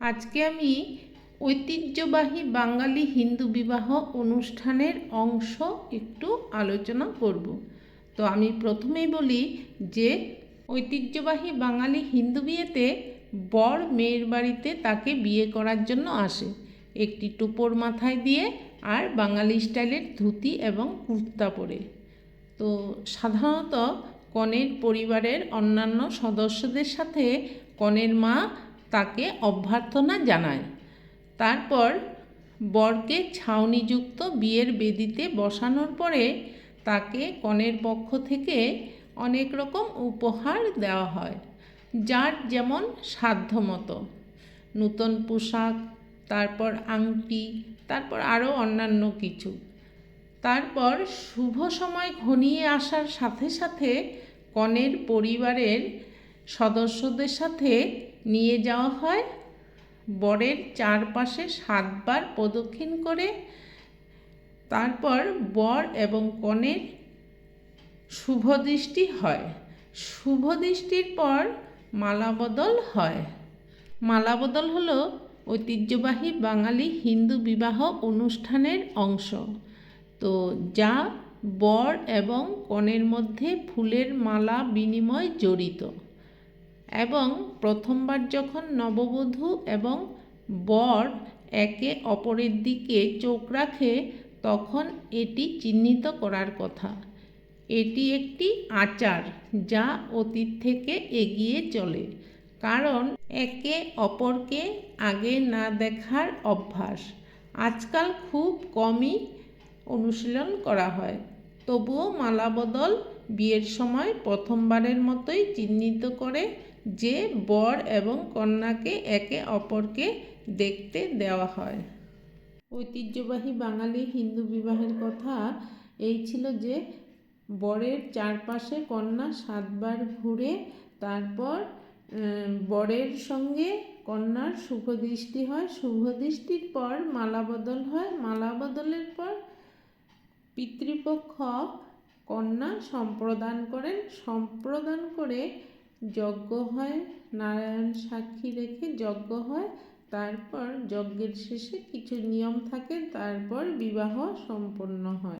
আজকে আমি ঐতিহ্যবাহী বাঙালি হিন্দু বিবাহ অনুষ্ঠানের অংশ একটু আলোচনা করব। তো আমি প্রথমেই বলি যে, ঐতিহ্যবাহী বাঙালি হিন্দু বিয়েতে বর মেয়ের বাড়িতে তাকে বিয়ে করার জন্য আসে। একটি টুপোর মাথায় দিয়ে আর বাঙালি স্টাইলের ধুতি এবং কুর্তা পরে। তো সাধারণত কনের পরিবারের অন্যান্য সদস্যদের সাথে কনের মা তাকে অভ্যর্থনা জানায়। তারপর বরকে ছাউনিযুক্ত বিয়ের বেদিতে বসানোর পরে তাকে কনের পক্ষ থেকে অনেক রকম উপহার দেওয়া হয়, যার যেমন সাধ্যমতো। নূতন পোশাক, তারপর আংটি, তারপর আরও অন্যান্য কিছু। তারপর শুভ সময় ঘনিয়ে আসার সাথে সাথে কনের পরিবারের সদস্যদের সাথে নিয়ে যাওয়া হয়। বরের চারপাশে সাতবার প্রদক্ষিণ করে তারপর বর এবং কনের শুভ দৃষ্টি হয়। শুভ দৃষ্টির পর মালাবদল হয়। মালাবদল হলো ঐতিহ্যবাহী বাঙালি হিন্দু বিবাহ অনুষ্ঠানের অংশ। তো যা বর এবং কনের মধ্যে ফুলের মালা বিনিময় জড়িত। এবং প্রথমবার যখন নববধূ এবং বর একে অপরের দিকে চোখ রাখে, তখন এটি চিহ্নিত করার কথা। এটি একটি আচার যা অতীত থেকে এগিয়ে চলে, কারণ একে অপরকে আগে না দেখার অভ্যাস। আজকাল খুব কমই অনুশীলন করা হয়, তবুও মালাবদল বিয়ের সময় প্রথমবারের মতোই চিহ্নিত করে যে বর এবং কন্যাকে একে অপরকে দেখতে দেওয়া হয়। ঐতিহ্যবাহী বাঙালি হিন্দু বিবাহের কথা এই ছিল যে, বরের চারপাশে কন্যা সাতবার ঘুরে, তারপর বরের সঙ্গে কন্যার শুভ দৃষ্টি হয়। শুভ দৃষ্টির পর মালা বদল হয়। মালা বদলের পর পিতৃপক্ষ কন্যা সম্প্রদান করেন। সম্প্রদান করে যজ্ঞ হয়, নারায়ণ সাক্ষী রেখে যজ্ঞ হয়, তারপর যজ্ঞের শেষে কিছু নিয়ম থাকে, তারপর বিবাহ সম্পন্ন হয়।